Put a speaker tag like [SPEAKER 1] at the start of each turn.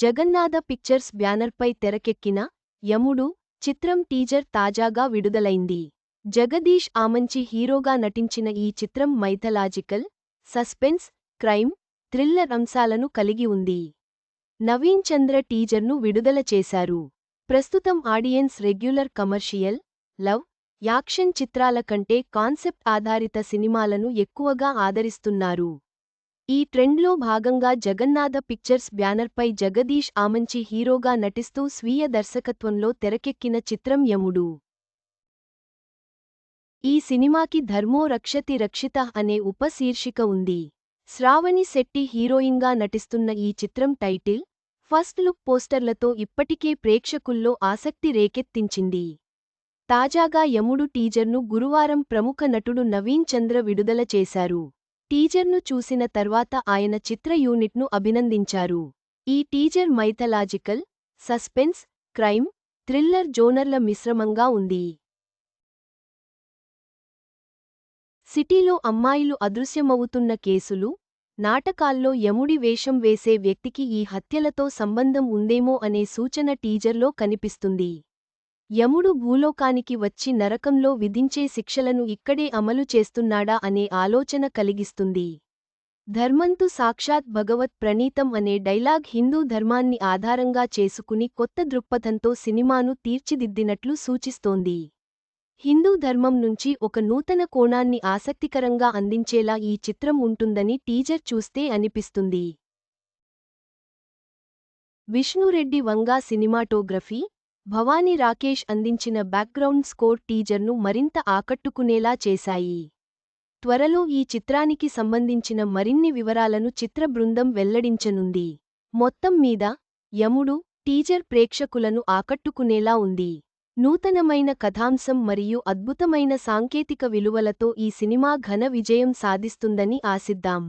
[SPEAKER 1] Jagannath pictures బ్యానర్పై తెరకెక్కిన యముడు చిత్రం టీజర్ తాజాగా విడుదలైంది. జగదీష్ ఆమంచి హీరోగా నటించిన ఈ చిత్రం మైథలాజికల్ సస్పెన్స్ క్రైమ్ థ్రిల్లర్ అంశాలను కలిగి ఉంది. నవీన్ చంద్ర టీజర్ను విడుదల చేశారు. ప్రస్తుతం audience regular commercial love action చిత్రాల కంటే కాన్సెప్ట్ ఆధారిత సినిమాలను ఎక్కువగా ఆదరిస్తున్నారు. ఈ ట్రెండ్లో భాగంగా జగన్నాథ పిక్చర్స్ బ్యానర్పై జగదీష్ ఆమంచి హీరోగా నటిస్తూ స్వీయ దర్శకత్వంలో తెరకెక్కిన చిత్రం యముడు. ఈ సినిమాకి ధర్మో రక్షతి రక్షిత అనే ఉపశీర్షిక ఉంది. శ్రావణి శెట్టి హీరోయిన్గా నటిస్తున్న ఈ చిత్రం టైటిల్ ఫస్ట్ లుక్ పోస్టర్లతో ఇప్పటికే ప్రేక్షకుల్లో ఆసక్తి రేకెత్తించింది. తాజాగా యముడు టీజర్ను గురువారం ప్రముఖ నటుడు నవీన్ చంద్ర విడుదల చేశారు. టీజర్ను చూసిన తర్వాత ఆయన చిత్ర యూనిట్ను అభినందించారు. ఈ teaser mythological suspense crime thriller జోనర్ల మిశ్రమంగా ఉంది. సిటీలో అమ్మాయిలు అదృశ్యమవుతున్న కేసులు నాటకాల్లో యముడి వేషం వేసే వ్యక్తికి ఈ హత్యలతో సంబంధం ఉందేమో అనే సూచన టీజర్లో కనిపిస్తుంది. యముడు భూలోకానికి వచ్చి నరకంలో విధించే శిక్షలను ఇక్కడే అమలు చేస్తున్నాడా అనే ఆలోచన కలిగిస్తుంది. ధర్మంతు సాక్షాత్ భగవత్ ప్రణీతం అనే డైలాగ్ హిందూ ధర్మాన్ని ఆధారంగా చేసుకుని కొత్త దృక్పథంతో సినిమాను తీర్చిదిద్దినట్లు సూచిస్తోంది. హిందూ ధర్మం నుంచి ఒక నూతన కోణాన్ని ఆసక్తికరంగా అందించేలా ఈ చిత్రం ఉంటుందని టీజర్ చూస్తే అనిపిస్తుంది. విష్ణురెడ్డి వంగా సినిమాటోగ్రఫీ భవానీ రాకేష్ అందించిన బ్యాక్గ్రౌండ్ స్కోర్ టీజర్ను మరింత ఆకట్టుకునేలా చేశాయి. త్వరలో ఈ చిత్రానికి సంబంధించిన మరిన్ని వివరాలను చిత్ర బృందం వెల్లడించనుంది. మొత్తం మీద యముడు టీజర్ ప్రేక్షకులను ఆకట్టుకునేలా ఉంది. నూతనమైన కథాంశం మరియు అద్భుతమైన సాంకేతిక విలువలతో ఈ సినిమా ఘన విజయం సాధిస్తుందని ఆశిద్దాం.